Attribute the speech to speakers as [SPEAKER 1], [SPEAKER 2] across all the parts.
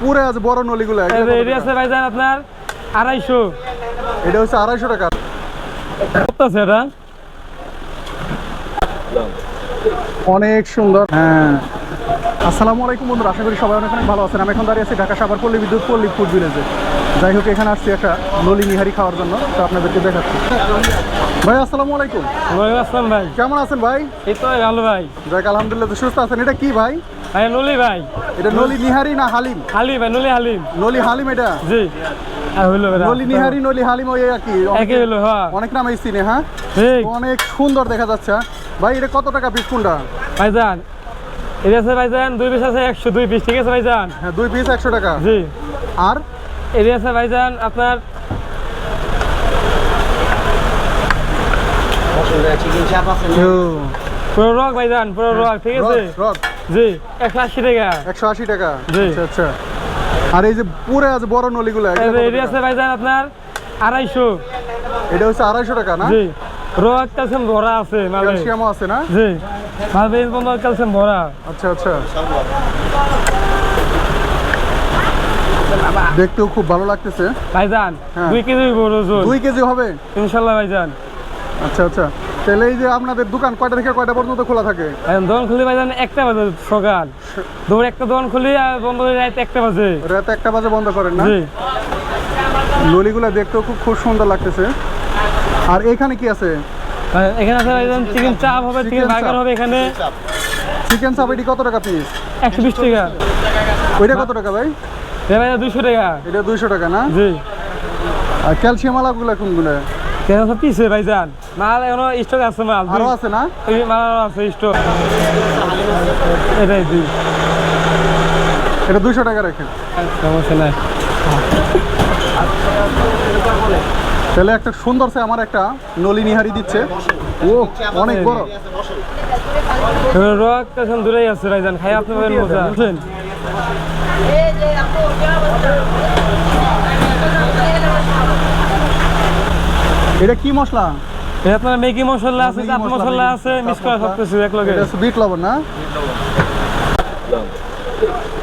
[SPEAKER 1] পুরে আছে বড় নলিগুলো
[SPEAKER 2] এটি? আছে ভাইজান আপনার আড়াইশো।
[SPEAKER 1] এটা হচ্ছে আড়াইশো টাকা।
[SPEAKER 2] কত আছে এটা?
[SPEAKER 1] অনেক সুন্দর। হ্যাঁ। আসসালামু আলাইকুম বন্ধুরা আশা করি সবাই অনেক অনেক ভালো আছেন। আমি এখন দাঁড়িয়ে আছি ঢাকা সাভার পল্লী বিদ্যুৎ পল্লী ফুড ভিলেজে যাই হোক এখানে আসছি একটা নলি নিহারি খাওয়ার জন্য তো আপনাদেরকে দেখাচ্ছি। ভাই আসসালামু আলাইকুম।
[SPEAKER 2] ওয়ালাইকুম আসসালাম ভাই।
[SPEAKER 1] কেমন আছেন ভাই?
[SPEAKER 2] এই তো ভালো ভাই।
[SPEAKER 1] যাক আলহামদুলিল্লাহ তো সুস্থ আছেন। এটা কি ভাই?
[SPEAKER 2] নলি ভাই।
[SPEAKER 1] এটা নলি নিহারি না হালিম?
[SPEAKER 2] হালিম ভাই নলি হালিম।
[SPEAKER 1] নলি হালিম এটা?
[SPEAKER 2] জি। হইল ভাই
[SPEAKER 1] নলি নিহারি নলি হালিম ওই একই।
[SPEAKER 2] একই হইল হ্যাঁ।
[SPEAKER 1] অনেক নামে হ্যাঁ? অনেক সুন্দর দেখা যাচ্ছে হ্যাঁ? ভাই এটা কত টাকা পিস কোনটা?
[SPEAKER 2] ভাইজান এটি আছে ভাইজান দুই পিস আছে একশো দুই পিস ঠিক আছে ভাইজান?
[SPEAKER 1] হ্যাঁ দুই পিস একশো টাকা।
[SPEAKER 2] জি।
[SPEAKER 1] আর?
[SPEAKER 2] এটি আছে ভাইজান আপনার
[SPEAKER 3] চিকেন চাপ আছে
[SPEAKER 2] পুরো রক ভাইজান পুরো রক ঠিক আছে?
[SPEAKER 1] রক,
[SPEAKER 2] জি একশো আশি টাকা।
[SPEAKER 1] একশো আশি টাকা?
[SPEAKER 2] জি।
[SPEAKER 1] আচ্ছা আচ্ছা। আর এই যে পুরে আছে বড় নলিগুলো
[SPEAKER 2] এটি? আছে ভাইজান আপনার আড়াইশো।
[SPEAKER 1] এটা হচ্ছে আড়াইশো টাকা না?
[SPEAKER 2] জি। রক ক্যালসিয়াম ভরা আছে মালে
[SPEAKER 1] ক্যালসিয়ামও আছে না?
[SPEAKER 2] জি। মাল বন্ধ ক্যালসিয়াম ভরা।
[SPEAKER 1] আচ্ছা আচ্ছা। দেখতেও খুব ভালো লাগতেছে।
[SPEAKER 2] ভাইজান
[SPEAKER 1] হ্যাঁ।
[SPEAKER 2] দুই কেজি বড়
[SPEAKER 1] দুই কেজি হবে?
[SPEAKER 2] ইনশাল্লাহ ভাইজান।
[SPEAKER 1] আচ্ছা আচ্ছা। তাহলে এই যে আপনাদের দোকান কয়টা থেকে কয়টা পর্যন্ত খোলা থাকে?
[SPEAKER 2] দোকান খুলি ভাইজান একটা বাজে সকাল। দুপুর একটা দোকান খুলি আর বন্ধ হয়ে রাত একটা বাজে।
[SPEAKER 1] রাত একটা বাজে বন্ধ করেন না?
[SPEAKER 2] জি।
[SPEAKER 1] নলিগুলো দেখতেও খুব খুব সুন্দর লাগতেছে। আর এখানে কি আছে?
[SPEAKER 2] এখানে আছে ভাইজান চিকেন চাপ হবে চিকেন বার্গার হবে এখানে।
[SPEAKER 1] চিকেন চাপ এটি কত টাকা পিস
[SPEAKER 2] একশো বিশ টাকা।
[SPEAKER 1] ওইটা কত টাকা ভাই?
[SPEAKER 2] এ ভাইজান দুশো টাকা।
[SPEAKER 1] এটা দুইশো টাকা না?
[SPEAKER 2] জি।
[SPEAKER 1] আর ক্যালসিয়াম আলাগুলো কোনগুলো?
[SPEAKER 2] কেন সব পিছে ভাইজান? মাল এখনও স্টক আছে মাল
[SPEAKER 1] আরও আছে না?
[SPEAKER 2] এই মাল আরও আছে স্টক এটাই
[SPEAKER 1] এটা দুইশো টাকা রাখেন।
[SPEAKER 2] সমস্যা নাই।
[SPEAKER 1] তাহলে একটা সুন্দর সে আমার একটা নলি নিহারি দিচ্ছে। ও অনেক বড়।
[SPEAKER 2] রক দূরেই আছে ভাইজান খাই আপনি
[SPEAKER 1] এটা কি মশলা?
[SPEAKER 2] এই আপনার ম্যাগি মশলা আছে চাট
[SPEAKER 1] মশলা,
[SPEAKER 2] মশলা আছে মিক্স করা সব। কিছু এক লগে।
[SPEAKER 1] এটা হচ্ছে বিট লবণ না?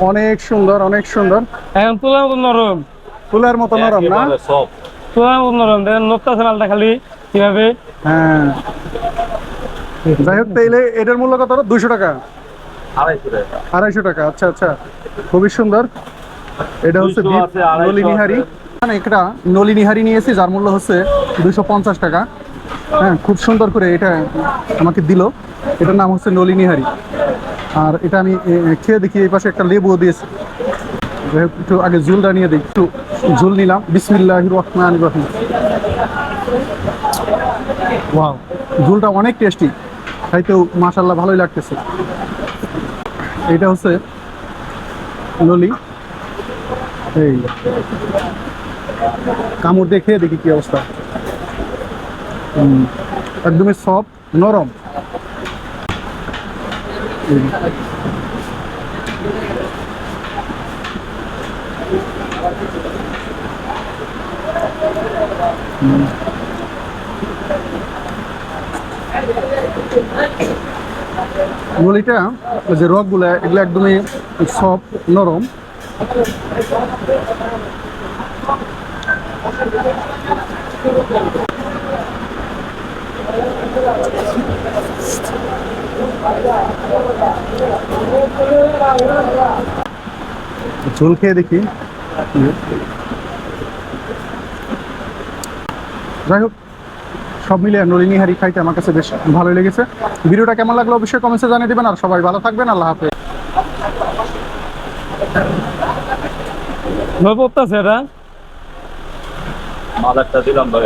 [SPEAKER 1] অনেক সুন্দর অনেক সুন্দর।
[SPEAKER 2] এখন তোলার মতো নরম।
[SPEAKER 1] ফুলের মতো নরম না?
[SPEAKER 2] তোলার মতো নরম। দেখেন আছে মালটা খালি কীভাবে?
[SPEAKER 1] হ্যাঁ। যাই হোক তাইলে এটার মূল্য কত? দুইশো টাকা। আড়াইশো টাকা। আচ্ছা আচ্ছা। খুবই সুন্দর। এটা হচ্ছে
[SPEAKER 3] 200
[SPEAKER 1] বিট
[SPEAKER 3] আছে, 250
[SPEAKER 1] নলি নিহারি মানে একটা নলি নিহারি নিয়েছি যার মূল্য হচ্ছে দুইশো পঞ্চাশ টাকা। হ্যাঁ খুব সুন্দর করে এটা আমাকে দিল। এটার নাম হচ্ছে নলি নিহারি আর এটা আমি খেয়ে দেখি এই পাশে একটা লেবুও দিয়েছি। একটু আগে ঝুলটা নিয়ে দিই একটু ঝুল নিলাম। বিসমিল্লাহ রহমান রহিম। ওয়াও, ঝুলটা অনেক টেস্টি। খাইতেও মাশাল্লাহ ভালোই লাগতেছে। এটা হচ্ছে ললি এই, কামড় দেখে দেখি কি অবস্থা। একদমই সফট নরম এই। হুম। নলিটা ওই যে রকগুলো এগুলো একদমই সফট নরম ঝোল খেয়ে দেখি। যাই হোক সব মিলিয়ে নলিনী হারি খাইতে আমার কাছে বেশ ভালোই লেগেছে। ভিডিওটা কেমন লাগল অবশ্যই কমেন্টসে জানিয়ে দিবেন আর সবাই ভালো থাকবেন আল্লাহ হাফেজ।
[SPEAKER 2] নয় পড়তেছে এটা?
[SPEAKER 3] মাদারটা দিলাম ভাই।